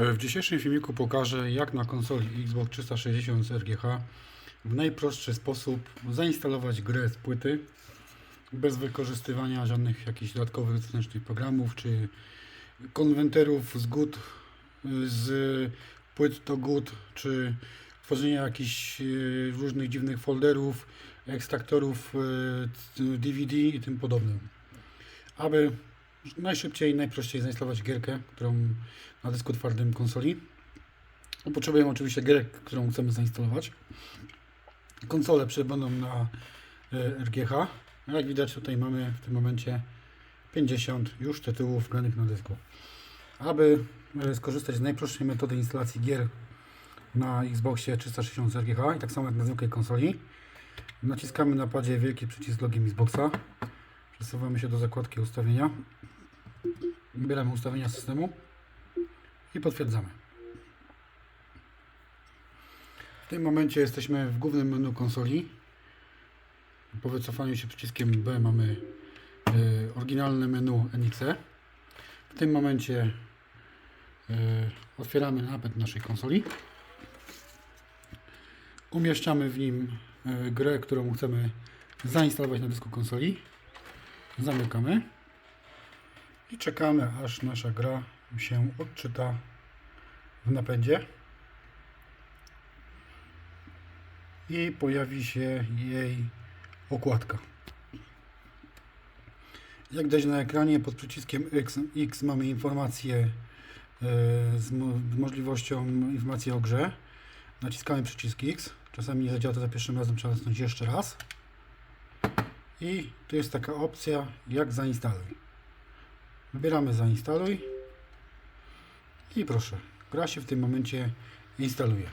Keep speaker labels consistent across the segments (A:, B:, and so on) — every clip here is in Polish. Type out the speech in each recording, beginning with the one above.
A: W dzisiejszym filmiku pokażę jak na konsoli Xbox 360 z RGH w najprostszy sposób zainstalować grę z płyty bez wykorzystywania żadnych jakichś dodatkowych zewnętrznych programów czy konwenterów z GUT, z płyt do GUT czy tworzenia jakichś e, różnych dziwnych folderów, ekstraktorów e, DVD i tym podobnym. Aby najszybciej, najprościej zainstalować gierkę, którą na dysku twardym konsoli. No, Potrzebujemy oczywiście gierę, którą chcemy zainstalować. Konsole przebędą na e, RGH. Jak widać tutaj mamy w tym momencie 50 już tytułów granych na dysku. Aby e, skorzystać z najprostszej metody instalacji gier na Xboxie 360 z RGH i tak samo jak na zwykłej konsoli, naciskamy na padzie wielki przycisk logiem Xboxa. Przesuwamy się do zakładki ustawienia. Wybieramy ustawienia systemu i potwierdzamy. W tym momencie jesteśmy w głównym menu konsoli. Po wycofaniu się przyciskiem B mamy y, oryginalne menu NXE. W tym momencie y, otwieramy napęd naszej konsoli. Umieszczamy w nim y, grę, którą chcemy zainstalować na dysku konsoli. Zamykamy i czekamy aż nasza gra się odczyta w napędzie i pojawi się jej okładka. Jak widać na ekranie pod przyciskiem X, X mamy informację e, z mo możliwością informacji o grze. Naciskamy przycisk X. Czasami nie zadziała to za pierwszym razem, trzeba nacisnąć jeszcze raz. I tu jest taka opcja jak zainstaluj. Wybieramy zainstaluj i proszę, gra się w tym momencie instaluje.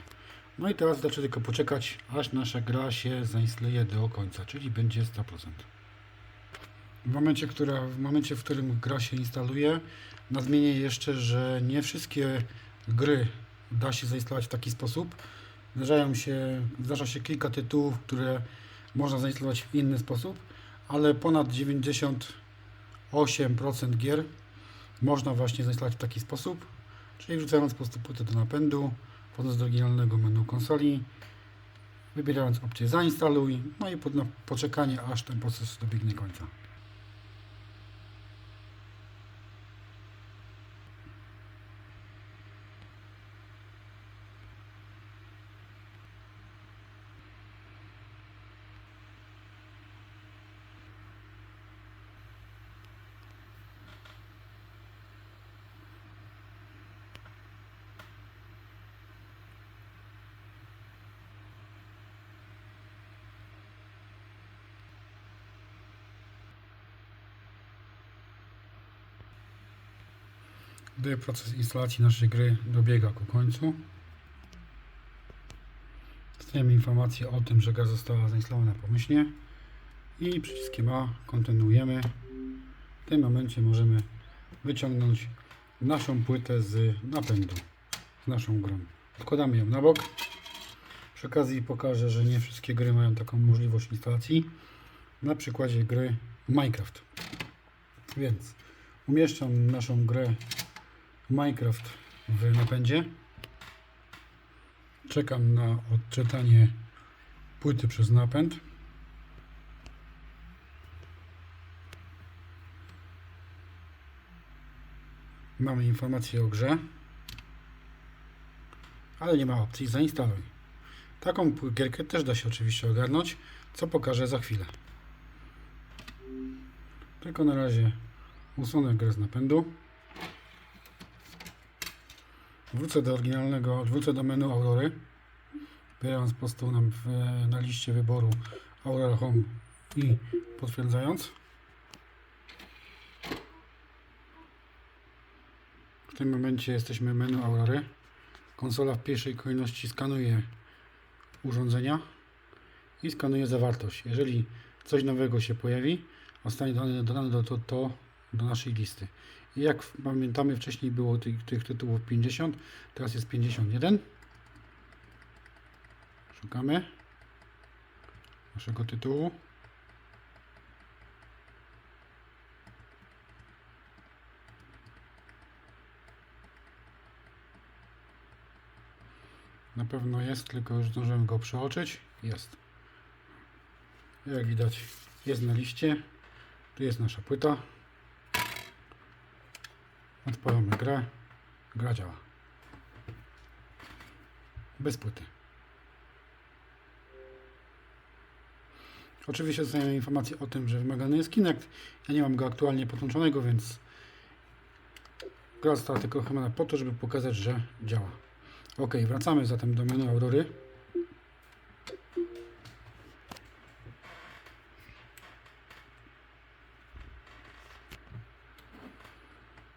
A: No i teraz wystarczy tylko poczekać, aż nasza gra się zainstaluje do końca, czyli będzie 100%. W momencie, która, w momencie, w którym gra się instaluje, nadmienię jeszcze, że nie wszystkie gry da się zainstalować w taki sposób. Zdarzają się, zdarza się kilka tytułów, które można zainstalować w inny sposób, ale ponad 90 8% gier można właśnie zainstalować w taki sposób, czyli wrzucając po prostu płytę do napędu, wchodząc do oryginalnego menu konsoli, wybierając opcję zainstaluj, no i pod, poczekanie aż ten proces dobiegnie końca. Gdy proces instalacji naszej gry dobiega ku końcu, dostajemy informację o tym, że gra została zainstalowana pomyślnie i przyciskiem A kontynuujemy. W tym momencie możemy wyciągnąć naszą płytę z napędu, z naszą grą. Odkładamy ją na bok. Przy okazji pokażę, że nie wszystkie gry mają taką możliwość instalacji. Na przykładzie gry Minecraft. Więc umieszczam naszą grę Minecraft w napędzie. Czekam na odczytanie płyty przez napęd. Mamy informację o grze, ale nie ma opcji zainstaluj. Taką gierkę też da się oczywiście ogarnąć, co pokażę za chwilę. Tylko na razie usunę grę z napędu. Wrócę do oryginalnego, wrócę do menu Aurory. Wybierając po prostu na, na liście wyboru Aurora Home i potwierdzając. W tym momencie jesteśmy menu Aurory. Konsola w pierwszej kolejności skanuje urządzenia i skanuje zawartość. Jeżeli coś nowego się pojawi, zostanie dodane, do, to, to do naszej listy. Jak pamiętamy, wcześniej było tych, tych tytułów 50, teraz jest 51. Szukamy naszego tytułu. Na pewno jest, tylko już zdążyłem go przeoczyć. Jest. Jak widać, jest na liście. Tu jest nasza płyta. Odpalamy grę. Gra działa. Bez płyty. Oczywiście dostajemy informację o tym, że wymagany jest Kinect. Ja nie mam go aktualnie podłączonego, więc gra została tylko chyba po to, żeby pokazać, że działa. Ok, wracamy zatem do menu Aurory.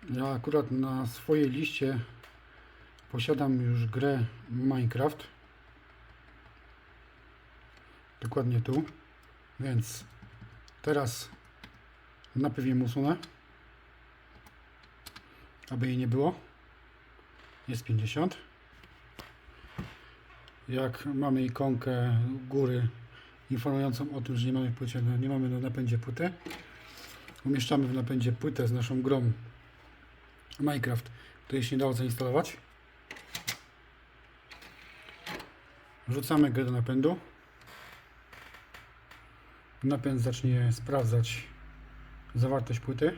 A: Ja akurat na swojej liście posiadam już grę Minecraft. Dokładnie tu. Więc teraz najpierw ją usunę. Aby jej nie było. Jest 50. Jak mamy ikonkę góry informującą o tym, że nie mamy, płycie, nie mamy na napędzie płyty, umieszczamy w napędzie płytę z naszą grą Minecraft, której się nie dało zainstalować. Wrzucamy grę do napędu. Napęd zacznie sprawdzać zawartość płyty.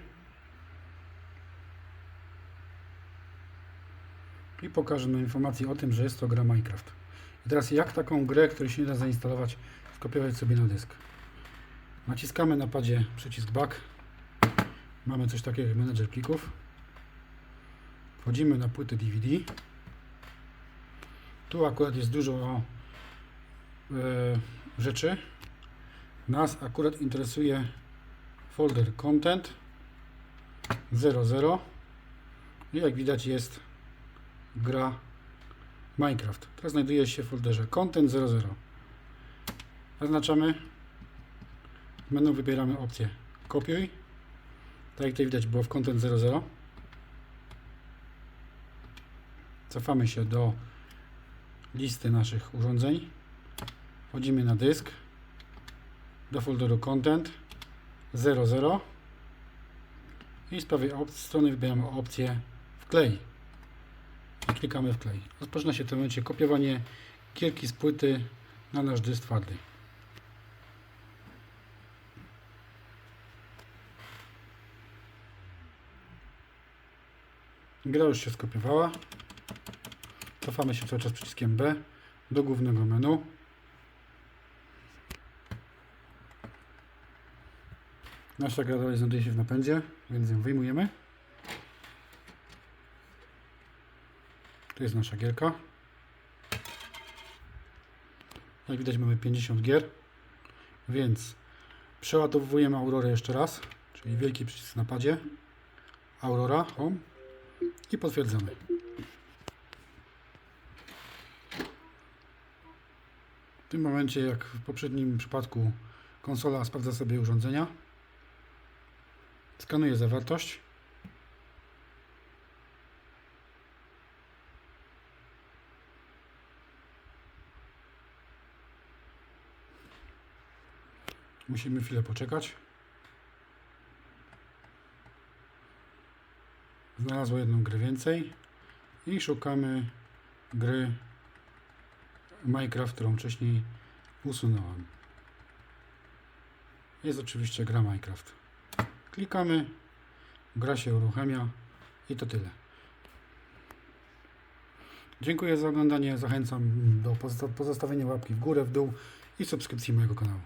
A: I pokaże nam informację o tym, że jest to gra Minecraft. I teraz jak taką grę, której się nie da zainstalować, skopiować sobie na dysk. Naciskamy na padzie przycisk back. Mamy coś takiego jak menedżer plików. Wchodzimy na płytę DVD. Tu akurat jest dużo e, rzeczy. Nas akurat interesuje folder content 00 i jak widać jest gra Minecraft. Teraz znajduje się w folderze content 00. Zaznaczamy w menu wybieramy opcję kopiuj. Tak jak tutaj widać było w content 00. Cofamy się do listy naszych urządzeń. Wchodzimy na dysk do folderu content 00 i z prawej strony wybieramy opcję wklej i klikamy wklej. Rozpoczyna się w tym momencie kopiowanie gierki z płyty na nasz dysk twardy. Gra już się skopiowała. Cofamy się cały czas przyciskiem B do głównego menu. Nasza gra dalej znajduje się w napędzie, więc ją wyjmujemy. To jest nasza gierka. Jak widać mamy 50 gier, więc przeładowujemy Aurorę jeszcze raz, czyli wielki przycisk na padzie. Aurora, Home i potwierdzamy. W tym momencie, jak w poprzednim przypadku, konsola sprawdza sobie urządzenia, skanuje zawartość. Musimy chwilę poczekać. Znalazło jedną grę więcej i szukamy gry Minecraft, którą wcześniej usunąłem. Jest oczywiście gra Minecraft. Klikamy, gra się uruchamia i to tyle. Dziękuję za oglądanie. Zachęcam do pozosta- pozostawienia łapki w górę, w dół i subskrypcji mojego kanału.